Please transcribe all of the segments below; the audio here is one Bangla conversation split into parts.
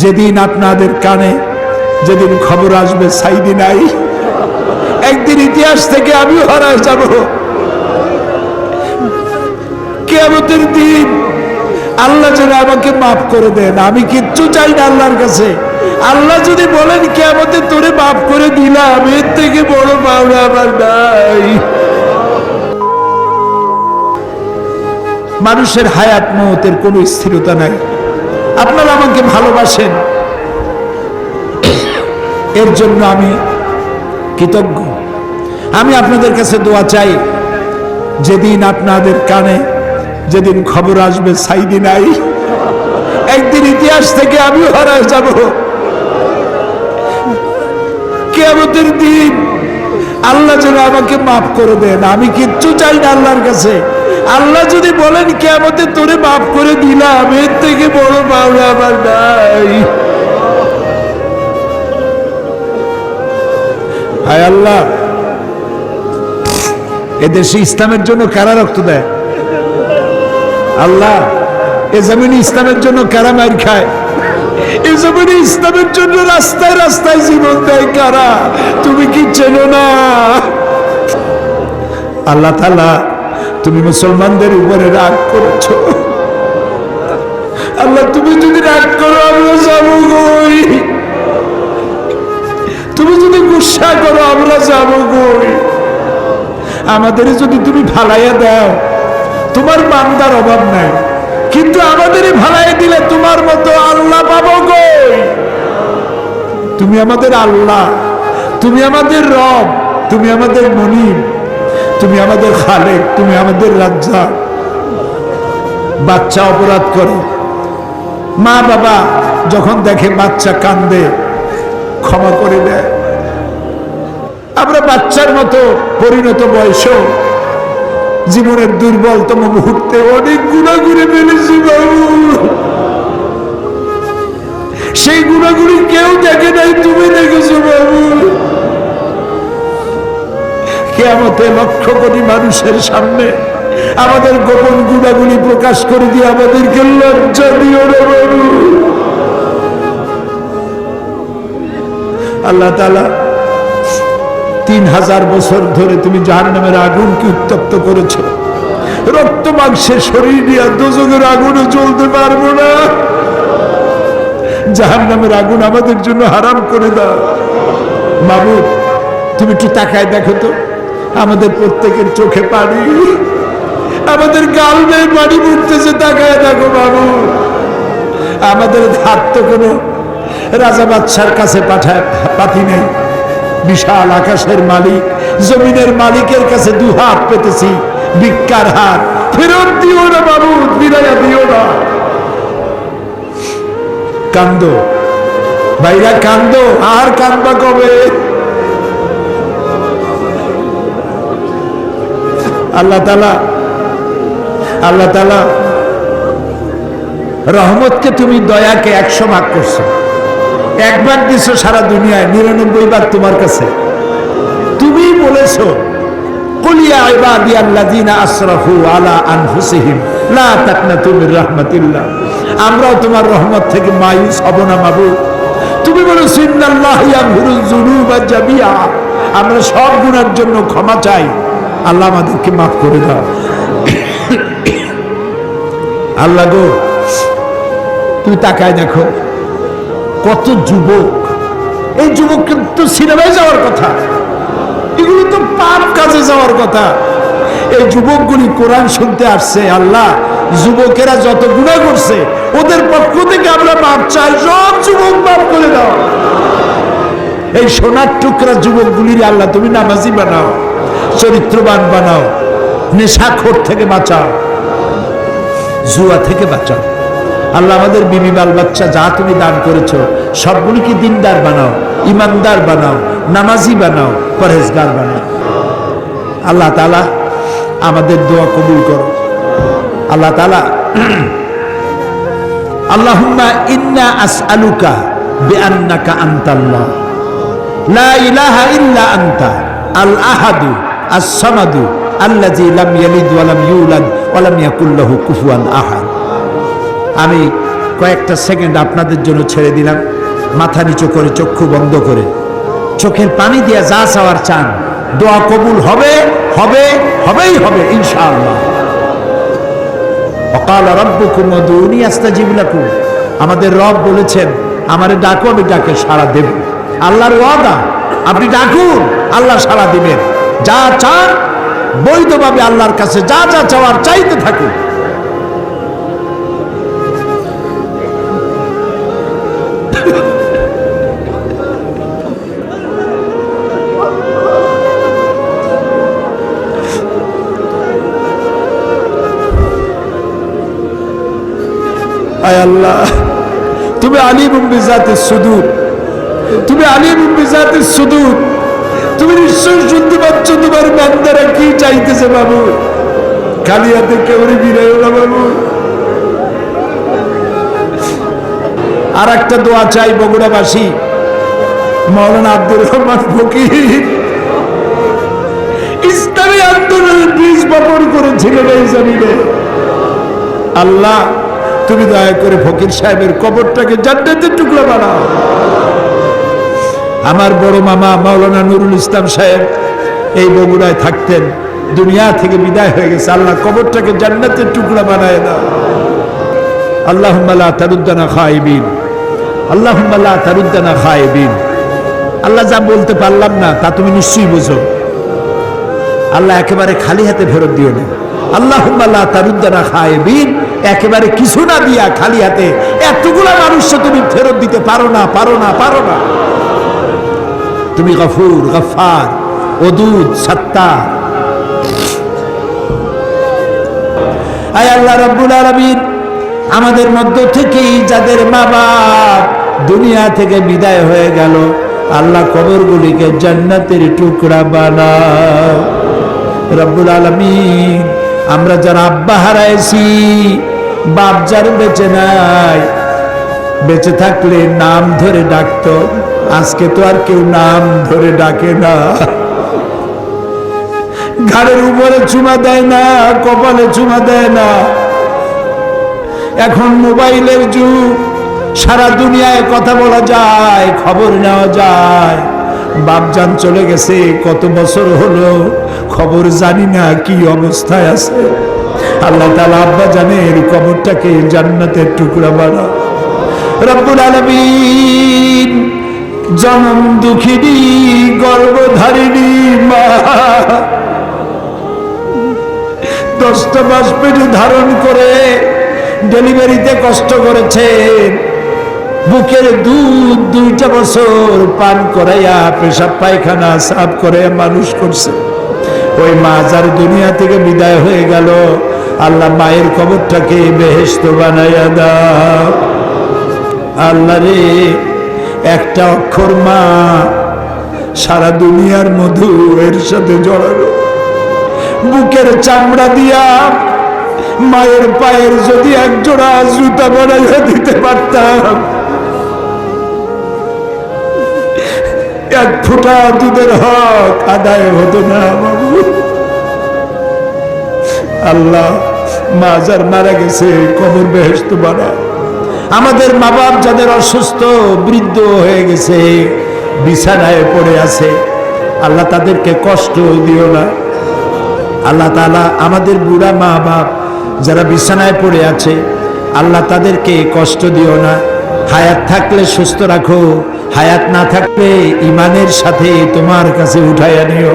যেদিন আপনাদের কানে যেদিন খবর আসবে, সাইদি নাই। একদিন ইতিহাস থেকে আমিও হারায় যাব। কেমতের দিন আল্লাহ যেন আমাকে মাফ করে দেন। আমি কিচ্ছু চাই না আল্লাহর কাছে। আল্লাহ যদি বলেন কেমতে তোরে মাফ করে দিলাম, এর থেকে বড় পাওনা আমার নাই। মানুষের হায়াত মহতের কোনো স্থিরতা নাই। আপনারা আমাকে ভালোবাসেন। এর জন্য আমি কৃতজ্ঞ। আমি আপনাদের কাছে দোয়া চাই, যেদিন আপনাদের কানে যেদিন খবর আসবে, সাইদি নাই। একদিন ইতিহাস থেকে আমিও হারায় যাব। কেমতের দিন আল্লাহ যেন আমাকে মাফ করে দেন। আমি কিচ্ছু চাই না আল্লাহর কাছে। আল্লাহ যদি বলেন কেমতে তোরে মাফ করে দিলাম, এর থেকে বড় পাওনা আমার নাই। হায় আল্লাহ, এদেশে ইসলামের জন্য কারা রক্ত দেয়? আল্লাহ, এ জমিনে ইসলামের জন্য কারা মার খায়? এ জমিনে ইসলামের জন্য রাস্তায় রাস্তায় জীবন দেয় কারা? তুমি কি চেনো না? আল্লাহ তালা তুমি মুসলমানদের উপরে রাগ করেছ। আল্লাহ, তুমি যদি রাগ করো আমরা যাব কই তুমি যদি গুসা করো, আমরা যাব কই আমাদের যদি তুমি ভালাইয়া দাও, তোমার বান্দার অভাব নাই। কিন্তু আমাদেরই ভালাই দিলে তোমার মতো আল্লাহ পাবো কই তুমি আমাদের আল্লাহ, তুমি আমাদের রব, তুমি আমাদের মনিব। তুমি আমাদের খালেক, তুমি আমাদের রাজ্জা বাচ্চা অপরাধ করে। মা বাবা যখন দেখে বাচ্চা কান্দে, ক্ষমা করে দেয়। আমরা বাচ্চার মতো পরিণত বয়সেও জীবনের দুর্বলতম মুহূর্তে অনেক গুণা ঘুরে ফেলেছি বাবু। সেই গুণাগুলি কেউ দেখে নাই, তুমি দেখেছ বাবু। কেমতে লক্ষ কোটি মানুষের সামনে আমাদের গোপন গুণাগুলি প্রকাশ করে দিয়ে আমাদেরকে লজ্জা দিও আল্লাহ তিন হাজার বছর ধরে তুমি জাহান নামের আগুনকে উত্তপ্ত করেছ। রক্ত মাংসের শরীর নিয়ে দোজকের আগুনে চলতে পারব না। জাহান নামের আগুন আমাদের জন্য হারাম করে দাও। বাবু তুমি একটু তাকায় দেখো তো। আমাদের প্রত্যেকের চোখে পানি। আমাদের গাল বেয়ে পানি মুড়তেছে তাকায় দেখো বাবু। আমাদের হাত তো কোনো রাজা বাদশার কাছে পাঠায়, পাতি নেই। বিশাল আকাশের মালিক, জমিনের মালিকের কাছে দু হাত পেতেছি, ভিক্ষার হাত ফেরত দিও না বাবু ফিরাইয়া দিও না। কান্দ। ভাইরা, কান্দ। আর কান্দবা কবে? আল্লাহ তালা আল্লাহ তালা রহমতকে তুমি দয়াকে একশো ভাগ করছ। একবার দিছো সারা দুনিয়ায়, নিরানব্বই বার তোমার কাছে। তুমি বলেছ আমরাও তোমার রহমত থেকে না তুমি আমরা সব গুনার জন্য ক্ষমা চাই। আল্লাহ আমাদেরকে মাফ করে দাও। আল্লাহ গো, তুমি তাকায় দেখো, কত যুবক। এই যুবক কিন্তু সিনেমায় যাওয়ার কথা, এগুলো তো পাপ কাজে যাওয়ার কথা। এই যুবকগুলি কোরআন শুনতে আসছে, আল্লাহ, যুবকেরা যত গুণা করছে, ওদের পক্ষ থেকে আমরা মাপ চাই, সব যুবক মাপ করে দাও। এই সোনার টুকরা যুবকগুলির আল্লাহ, তুমি নামাজি বানাও। চরিত্রবান বানাও, নেশাখোর থেকে বাঁচাও, জুয়া থেকে বাঁচাও। আল্লাহ আমাদের বিবি বাল বাচ্চা যা তুমি দান করেছ, সবগুলিকে দিনদার বানাও, ইমানদার বানাও, নামাজি বানাও, পরহেজগার বানাও। আল্লাহ তালা আমাদের দোয়া কবুল করো। আল্লাহ তালা আল্লাহুম্মা ইন্না আসআলুকা বিআন্নাকা আনতাল্লাহ। লা ইলাহা ইল্লা আনতা, আল আহাদু আস সামাদু আল্লাযী লাম ইয়ালিদ ওয়া ইউলাদ ওয়া লাম কুফুয়ান আমি কয়েকটা সেকেন্ড আপনাদের জন্য ছেড়ে দিলাম। মাথা নিচু করে, চক্ষু বন্ধ করে। চোখের পানি দিয়ে যা চাওয়ার চান। দোয়া কবুল হবে হবে, হবেই হবে, ইনশাআল্লাহ। অকাল রব্বুকুম উদুনি আস্তাজিব লাকুম। আমাদের রব বলেছেন, আমারে ডাকো, আমি ডাকে সাড়া দেব। আল্লাহর ওয়াদা, আপনি ডাকুন, আল্লাহ সাড়া দিবেন। যা চান, বৈধভাবে আল্লাহর কাছে যা যা চাওয়ার চাইতে আয় আল্লাহ, তুমি সুদূর। তুমি আলিম বিজাতে সুদূর। তুমি নিশ্চয় কি চাইতেছে বাবু? বিদায় বাবু। আর একটা দোয়া চাই বগুড়াবাসী। মৌলানা আব্দুর রহমান ফকির। ইসলামী আন্দোলনের বীজ বপন করেছিলেন এই জমিনে। আল্লাহ, তুমি দয়া করে ফকির সাহেবের কবরটাকে জান্নাতের টুকরো বানাও। আমার বড় মামা মাওলানা নুরুল ইসলাম সাহেব এই বগুড়ায় থাকতেন। দুনিয়া থেকে বিদায় হয়ে গেছে। আল্লাহ কবরটাকে জান্নাতের টুকরা বানায় দাও। আল্লাহ তারুদ্দানা খাইবিন আল্লাহ তারুদ্দানা খাইবিন আল্লাহ যা বলতে পারলাম না, তা তুমি নিশ্চয়ই বুঝো। আল্লাহ একেবারে খালি হাতে ফেরত দিও না। আল্লাহ তারুদ্দানা খাইবিন একেবারে কিছু না দিয়া খালি হাতে এতগুলা মানুষকে তুমি ফেরত দিতে পারো না পারো না পারো না। তুমি গফুর গফার ওদুদ, সত্তা। আল্লাহ রব্বুল আলমিন, আমাদের মধ্য থেকেই যাদের মা বাপ দুনিয়া থেকে বিদায় হয়ে গেল, আল্লাহ কবরগুলিকে জান্নাতের টুকরা বানাও। রব্বুল আলমিন, আমরা যারা আব্বা হারাইছি, বাপ যার বেঁচে নাই, বেঁচে থাকলে নাম ধরে ডাকতো, আজকে তো আর কেউ নাম ধরে ডাকে না। ঘাড়ের উপরে চুমা দেয় না, কপালে চুমা দেয় না। এখন মোবাইলের যুগ, সারা দুনিয়ায় কথা বলা যায়, খবর নেওয়া যায়। বাপজান চলে গেছে, কত বছর হলো, খবর জানি না কি অবস্থায় আছে। আল্লাহ তালা আব্বা জানের কবরটাকে জান্নাতের টুকরা বানা রব্বুল আলমিন জনম দুঃখিনী, গর্ভধারিণী মা। দশটা মাস পেটে ধারণ করে ডেলিভারিতে কষ্ট করেছেন বুকের দুধ দুইটা বছর পান করাইয়া পেশাব পায়খানা সাফ করে মানুষ করছে। ওই মা যার দুনিয়া থেকে বিদায় হয়ে গেল, আল্লাহ মায়ের কবরটাকে বেহেস্ত বানাইয়া দাও। আল্লাহ রে একটা অক্ষর মা সারা দুনিয়ার মধু এর সাথে জড়ানো বুকের চামড়া দিয়া মায়ের পায়ের যদি এক জোড়া জুতা বানাইয়া দিতে পারতাম। এক ফোঁটা দুধের হক আদায় হতো না বাবু। আল্লাহ মা যার মারা গেছে, কবর বেহেস্ত বানা আমাদের মা বাপ যাদের অসুস্থ, বৃদ্ধ হয়ে গেছে, বিছানায় পড়ে আছে, আল্লাহ তাদেরকে কষ্ট দিও না। আল্লাহ তালা আমাদের বুড়া মা বাপ যারা বিছানায় পড়ে আছে, আল্লাহ তাদেরকে কষ্ট দিও না। হায়াত থাকলে সুস্থ রাখো, হায়াত না থাকলে ইমানের সাথে তোমার কাছে উঠাইয়া নিও।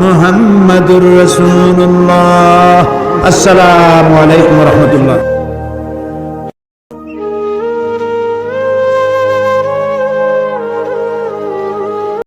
محمد رسول الله السلام عليكم ورحمة الله